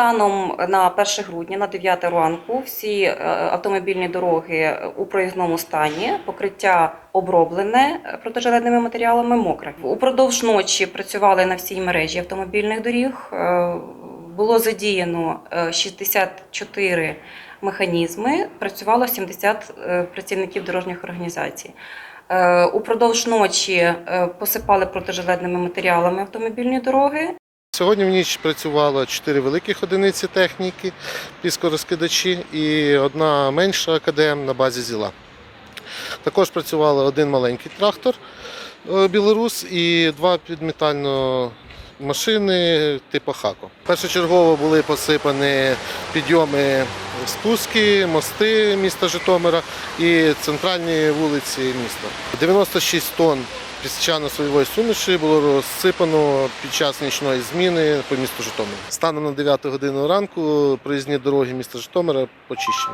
Станом на 1 грудня, на 9 ранку, всі е, автомобільні дороги у проїзному стані, покриття оброблене е, протижеледними матеріалами мокре. Упродовж ночі працювали на всій мережі автомобільних доріг. Е, Було задіяно е, 64 механізми, працювало 70 е, працівників дорожніх організацій. Е, Упродовж ночі е, посипали протижеледними матеріалами автомобільні дороги. Сьогодні в ніч працювало чотири великих одиниці техніки, піскорозкидачі і одна менша КДМ на базі ЗІЛа. Також працювали один маленький трактор е, Білорус і два підметально машини типу Хако. Першочергово були посипані підйоми, спуски, мости міста Житомира і центральні вулиці міста. 96 тонн піщано-солівої суміші було розсипано під час нічної зміни по місту Житомир. Станом на 9 годину ранку проїзні дороги міста Житомира почищені.